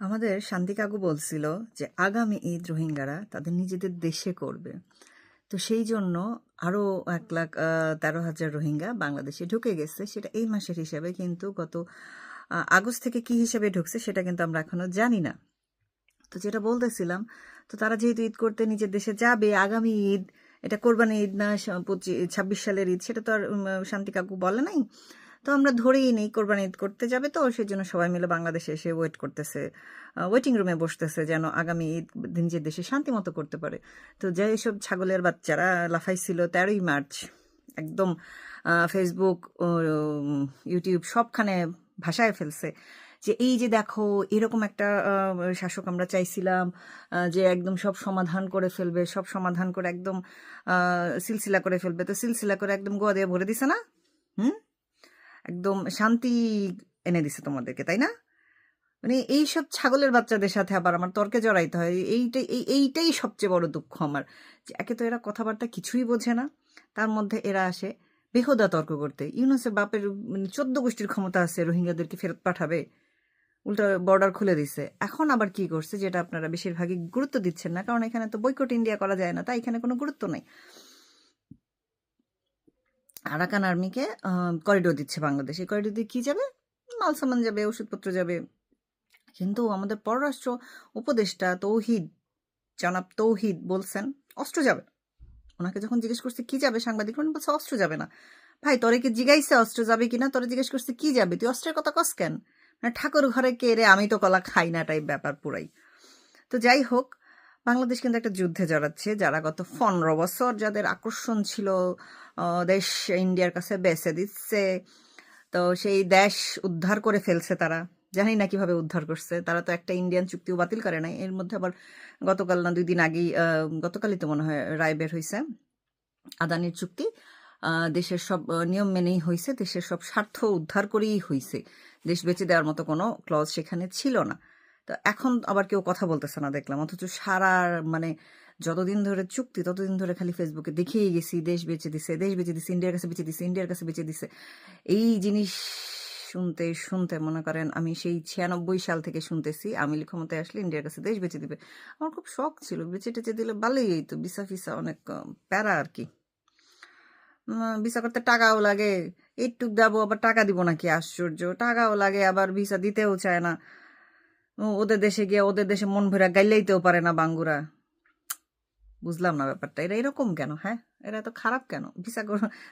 আমাদের শান্তি কাকু বলছিল যে, আগামী ঈদ রোহিঙ্গারা তাদের নিজেদের দেশে করবে। তো সেই জন্য আরও এক লাখ তেরো হাজার রোহিঙ্গা বাংলাদেশে ঢুকে গেছে। সেটা এই মাসের হিসাবে কিন্তু গত আগস্ট থেকে কি হিসাবে ঢুকছে সেটা কিন্তু আমরা এখনও জানি না। তো যেটা বলতেছিলাম, তো তারা যেহেতু ঈদ করতে নিজের দেশে যাবে, আগামী ঈদ, এটা কোরবানি ঈদ না পঁচিশ, ছাব্বিশ সালের ঈদ, সেটা তো আর শান্তি কাকু বলে নাই। তো আমরা ধরেই নেই কোরবানি ঈদ করতে যাবে তো সেই জন্য সবাই মিলে বাংলাদেশে এসে ওয়েট করতেছে। ওয়েটিং রুমে বসতেছে যেন আগামী ঈদ, দিন নিজের দেশে শান্তি মতো করতে পারে। তো যে সব ছাগলের বাচ্চারা লাফাইছিল তেরোই মার্চ, একদম ফেসবুক ইউটিউব সবখানে ভাষায় ফেলছে যে এই যে দেখো, এরকম একটা শাসক আমরা চাইছিলাম যে একদম সব সমাধান করে ফেলবে, সব সমাধান করে একদম সিলসিলা করে ফেলবে। তো সিলসিলা করে একদম গোয়া দিয়ে ভরে দিছে না? হুম? একদম শান্তি এনে দিছে তোমাদেরকে, তাই না? মানে এইসব ছাগলের বাচ্চাদের সাথে আবার আমার তর্কে জড়াইতে হয়। এইটাই, এই, এইটাই সবচেয়ে বড় দুঃখ আমার। যে একে তো এরা কথাবার্তা কিছুই বোঝে না, তার মধ্যে এরা আসে বেহদা তর্ক করতে। ইউনুসের বাপের মানে চোদ্দ গোষ্ঠীর ক্ষমতা আছে, রোহিঙ্গাদেরকে ফেরত পাঠাবে, উল্টা বর্ডার খুলে দিছে। এখন আবার কি করছে, যেটা আপনারা বেশিরভাগই গুরুত্ব দিচ্ছেন না, কারণ এখানে তো বৈকট ইন্ডিয়া করা যায় না, তাই এখানে কোনো গুরুত্ব নেই। আরাকান আর্মিকে করিডোর দিচ্ছে বাংলাদেশ। এই করিডোর দিয়ে কি যাবে? মাল সামান যাবে, ওষুধপত্র যাবে। কিন্তু আমাদের পররাষ্ট্র উপদেষ্টা তৌহিদ, জনাব তৌহিদ বলছেন, অস্ত্র যাবে। ওনাকে যখন জিজ্ঞেস করছে কি যাবে, সাংবাদিক উনি বলছে অস্ত্র যাবে না। ভাই, তোরে কি জিগাইছে অস্ত্র যাবে কিনা? তোরে জিজ্ঞেস করছে কি যাবে? তুই অস্ত্রের কথা কস কেন? মানে ঠাকুর ঘরে কে রে? আমি তো কলা খাই না, টাইপ ব্যাপার পুরাই। তো যাই হোক বাংলাদেশ কিন্তু একটা যুদ্ধে জড়াচ্ছে, যারা গত পনেরো বছর যাদের আকর্ষণ ছিল দেশ ইন্ডিয়ার কাছে বেছে দিচ্ছে। তো সেই দেশ উদ্ধার করে ফেলছে তারা। জানি না কীভাবে উদ্ধার করছে। তারা তো একটা ইন্ডিয়ান চুক্তিও বাতিল করে নাই। এর মধ্যে আবার গতকাল না, দুই দিন আগেই গতকালই তো মনে হয় রায় বের হয়েছে আদানির চুক্তি। দেশের সব নিয়ম মেনেই হয়েছে দেশের সব স্বার্থ উদ্ধার করেই হয়েছে দেশ বেঁচে দেওয়ার মতো কোনো ক্লজ সেখানে ছিল না। তো এখন আবার কেউ কথা বলতেছে না, দেখলাম। অথচ সারা মানে যতদিন ধরে চুক্তি, ততদিন ধরে খালি ফেসবুকে দেখেই গেছি, দেশ বেঁচে দিছে, দেশ বেঁচে দিছে ইন্ডিয়ার কাছে বেঁচে দিছে ইন্ডিয়ার কাছে বেঁচে দিছে। এই জিনিস শুনতে শুনতে মনে করেন আমি সেই ছিয়ানব্বই সাল থেকে শুনতেছি আমি ক্ষমতায় আসলে ইন্ডিয়ার কাছে দেশ বেঁচে দিবে। আমার খুব শখ ছিল, বেঁচে টেচে দিলে ভালোই তো ভিসা ফিসা অনেক প্যারা আর কি। ভিসা করতে টাকাও লাগে, এইটুক দেবো, আবার টাকা দিব নাকি? আশ্চর্য, টাকাও লাগে, আবার ভিসা দিতেও চায় না। ওদের দেশে গিয়ে ওদের দেশে মন ভরা গাইলেইতেও পারে না বাঙ্গুরা। বুঝলাম না ব্যাপারটা। এরা এরকম কেন হ্যাঁ? এরা এত খারাপ কেন? ভিসা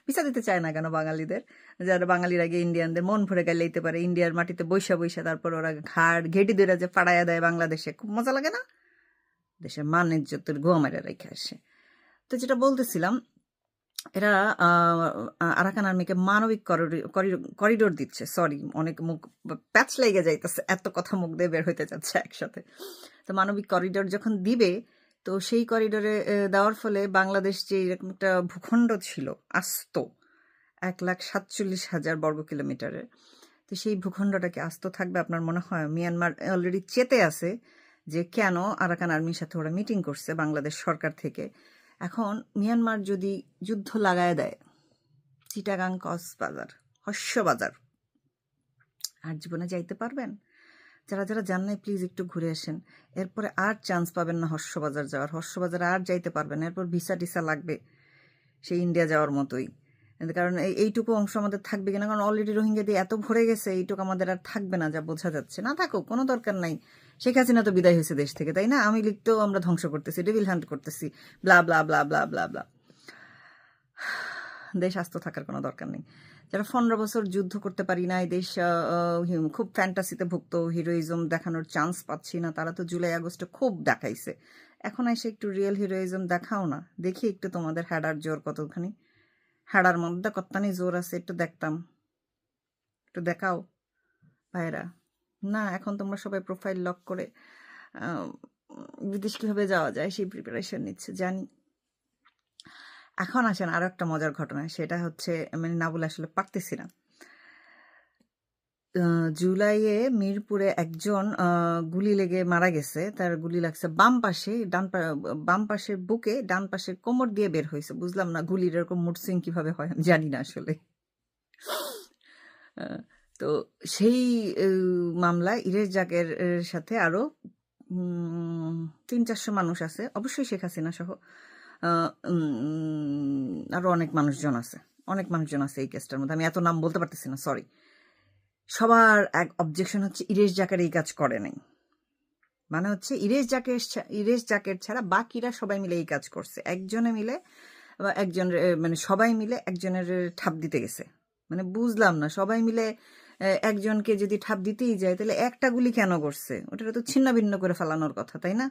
ভিসা দিতে চায় না কেন বাঙালিদের? যারা বাঙালিরা আগে ইন্ডিয়ানদের মন ভরে গাইলেইতে পারে, ইন্ডিয়ার মাটিতে বৈশা বৈশা তারপর ওরা ঘাড় ঘেটি ধরে যে ফাড়াইয়া দেয় বাংলাদেশে। খুব মজা লাগে না? দেশের মান ইজ্জতের গোয়া মেরে রেখে আসে। তো যেটা বলতেছিলাম এরা আরাকান আর্মিকে মানবিক করিডোর- দিচ্ছে সরি অনেক মুখ, প্যাচ লেগে যাইতেছে, এত কথা মুখ দিয়ে বের হইতে যাচ্ছে একসাথে। তো মানবিক করিডোর যখন দিবে, তো সেই করিডোরে দেওয়ার ফলে বাংলাদেশ যে এরকম একটা ভূখণ্ড ছিল, আস্ত, এক লাখ সাতচল্লিশ হাজার বর্গ কিলোমিটারের, তো সেই ভূখণ্ডটাকে আস্ত থাকবে আপনার মনে হয়? মিয়ানমার অলরেডি চেতে আছে যে কেন আরাকান আর্মির সাথে ওরা মিটিং করছে বাংলাদেশ সরকার থেকে এখন মিয়ানমার যদি যুদ্ধ লাগায় দেয়, চিটাগাং কক্সবাজার হস্যবাজার আর জীবনে যাইতে পারবেন? যারা যারা যান নাই প্লিজ একটু ঘুরে আসেন। এরপরে আর চান্স পাবেন না হর্ষবাজার যাওয়ার। হর্ষবাজার আর যাইতে পারবেন এরপর ভিসা টিসা লাগবে সেই ইন্ডিয়া যাওয়ার মতোই। কারণ এই- এইটুকু অংশ আমাদের থাকবে কিনা? কারণ অলরেডি রোহিঙ্গা দিয়ে এত ভরে গেছে, এইটুকু আমাদের আর থাকবে না, যা বোঝা যাচ্ছে। না থাকুক, কোনো দরকার নাই। শেখ হাসিনা তো বিদায় হয়েছে দেশ থেকে, তাই না? আমি লিখতেও আমরা ধ্বংস করতেছি ডেভিল হ্যান্ড করতেছি blah blah blah blah blah blah দেশ আস্ত থাকার কোনো দরকার নেই। যারা পনেরো বছর যুদ্ধ করতে পারি না এই দেশ খুব ফ্যান্টাসিতে ভুক্ত হিরোইজম দেখানোর চান্স পাচ্ছি না, তারা তো জুলাই, আগস্টে খুব দেখাইছে। এখন এসে একটু রিয়েল হিরোইজম দেখাও না। দেখি একটু তোমাদের হ্যাডার জোর কতখানি। হ্যাডার মধ্যে কত্তানি জোর আছে, একটু দেখতাম। একটু দেখাও, ভাইরা। না, এখন তোমরা সবাই প্রোফাইল লক করে বিদেশ কীভাবে যাওয়া যায় সেই প্রিপারেশন নিচ্ছে, জানি। এখন আসেন আরও একটা মজার ঘটনা সেটা হচ্ছে মানে না বলে আসলে পারতেছি না। জুলাইয়ে মিরপুরে একজন গুলি লেগে মারা গেছে, তার গুলি লাগছে বাম পাশে, ডান বাম পাশের বুকে, ডান পাশের কোমর দিয়ে বের হয়েছে, বুঝলাম না গুলির এরকম মুড সুইং কীভাবে হয়, আমি জানি না আসলে। তো সেই আহ, মামলায় ইরেশ জাকের সাথে আরও উম, তিন চারশো মানুষ আছে। অবশ্যই শেখ হাসিনা সহ আহ, উম, আরও অনেক মানুষজন আছে। অনেক মানুষজন আছে এই কেসটার মধ্যে। আমি এত নাম বলতে পারতেছি না সরি সবার এক অবজেকশন হচ্ছে ইরেশ জাকের এই কাজ করে নাই। মানে হচ্ছে ইরেশ জাকের ইরেশ জাকের ছাড়া বাকিরা সবাই মিলে এই কাজ করছে। একজনে মিলে বা একজন মানে সবাই মিলে একজনের ঠাপ দিতে গেছে। মানে বুঝলাম না সবাই মিলে একজনকে যদি ঠাপ দিতেই যায়, তাহলে একটা গুলি কেন করছে? ওটা তো ছিন্ন ভিন্ন করে ফেলানোর কথা, তাই না?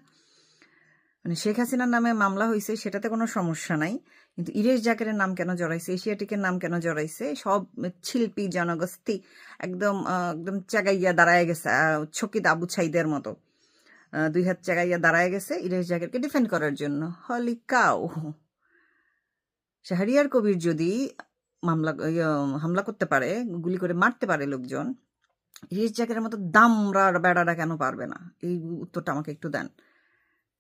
মানে শেখ হাসিনার নামে মামলা হয়েছে সেটাতে কোনো সমস্যা নাই। কিন্তু ইরেশ জাকেরের নাম কেন জড়াইছে, এশিয়াটিকের নাম কেন জড়াইছে, সব শিল্পী, জনগোষ্ঠী একদম একদম চাগাইয়া দাঁড়ায় গেছে ছকিত আবু ছাইদের মতো। দুই হাত চাগাইয়া দাঁড়ায় গেছে ইরেশ জাকেরকে ডিফেন্ড করার জন্য। হলি কাউ শাহরিয়ার কবির যদি মামলা ইয়ে, হামলা করতে পারে গুলি করে মারতে পারে লোকজন ইরেশ জাকের মতো দামরা বেড়ারা কেন পারবে না? এই উত্তরটা আমাকে একটু দেন।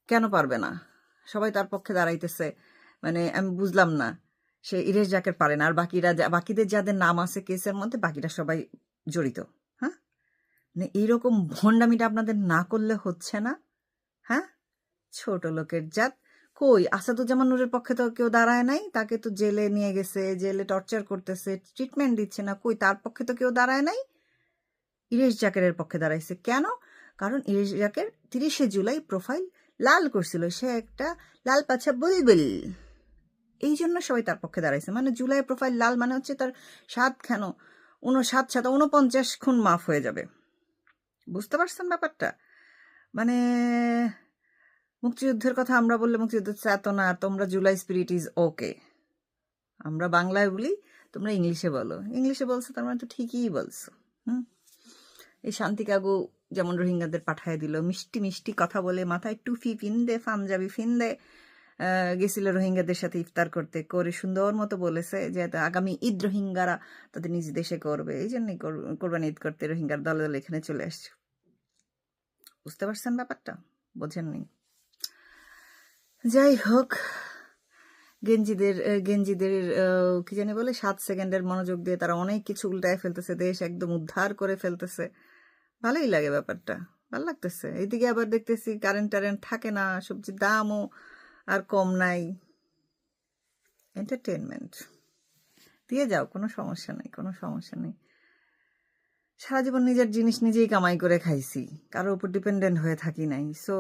কেন পারবে না? সবাই তার পক্ষে দাঁড়াইতেছে। মানে আমি বুঝলাম না সে ইরেশ জাকের পারে না। আর বাকিরা বাকিদের যাদের নাম আছে কেসের মধ্যে বাকিরা সবাই জড়িত হ্যাঁ? মানে এইরকম ভণ্ডামিটা আপনাদের না করলে হচ্ছে না হ্যাঁ? ছোট লোকের জাত কই? আসাদুজ্জামান নূরের পক্ষে তো কেউ দাঁড়ায় নাই, তাকে তো জেলে নিয়ে গেছে, জেলে টর্চার করতেছে ট্রিটমেন্ট দিচ্ছে না, কই তার পক্ষে তো কেউ দাঁড়ায় নাই? ইরেশ জাকেরের পক্ষে দাঁড়াইছে। কেন? কারণ ইরেশ জাকের তিরিশে জুলাই প্রোফাইল লাল করছিল, সে একটা লাল পাছা বুলবুল। এই জন্য সবাই তার পক্ষে দাঁড়াইছে। মানে জুলাই প্রোফাইল লাল মানে হচ্ছে তার সাত কেন? উনসাত সাত, উনপঞ্চাশ খুন মাফ হয়ে যাবে। বুঝতে পারছেন ব্যাপারটা? মানে মুক্তিযুদ্ধের কথা আমরা বললে মুক্তিযুদ্ধ এত না তোমরা জুলাই স্পিরিট ইজ ওকে আমরা বাংলায় বলি, তোমরা ইংলিশে বলো। ইংলিশে বলছো, তার মানে তো ঠিকই বলছো, হুম? এই শান্তি কাগু যেমন রোহিঙ্গাদের পাঠায় দিল, মিষ্টি মিষ্টি কথা বলে মাথায় টুফি ফিন্দে পাঞ্জাবি ফিন্দে গেছিল রোহিঙ্গাদের সাথে ইফতার করতে, করে সুন্দর মতো বলেছে যে আগামী ঈদ রোহিঙ্গারা তাদের নিজ দেশে করবে। এই জন্যই কর- কোরবানি ঈদ করতে রোহিঙ্গার দলে দলে এখানে চলে আসছে। বুঝতে পারছেন ব্যাপারটা? বোঝেননি? যাই হোক, গেঞ্জিদের গেঞ্জিদের কি জানি বলে, সাত সেকেন্ডের মনোযোগ দিয়ে তারা অনেক কিছু উল্টায় ফেলতেছে, দেশ একদম উদ্ধার করে ফেলতেছে। ভালোই লাগে ব্যাপারটা, ভালো লাগতেছে। এইদিকে আবার দেখতেছি কারেন্ট টারেন্ট থাকে না, সবজির দামও আর কম নাই। এন্টারটেনমেন্ট দিয়ে যাও, কোনো সমস্যা নেই, কোনো সমস্যা নেই। সারা জীবন নিজের জিনিস নিজেই কামাই করে খাইছি কারোর উপর ডিপেন্ডেন্ট হয়ে থাকি নাই। সো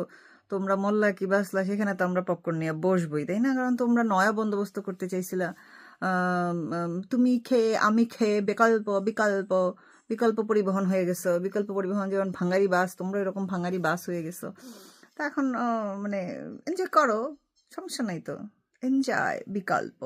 তোমরা মোল্লা কি বাসলা সেখানে তো আমরা পপকর্ন নিয়ে বসবই, তাই না? কারণ তোমরা নয়া বন্দোবস্ত করতে চাইছিলা। তুমি খেয়ে, আমি খেয়ে বিকল্প বিকল্প বিকল্প পরিবহন হয়ে গেছো। বিকল্প পরিবহন যেমন ভাঙ্গারি বাস, তোমরা এরকম ভাঙ্গারি বাস হয়ে গেছো। তা এখন মানে এনজয় করো, সমস্যা নাই তো। এনজয় বিকল্প।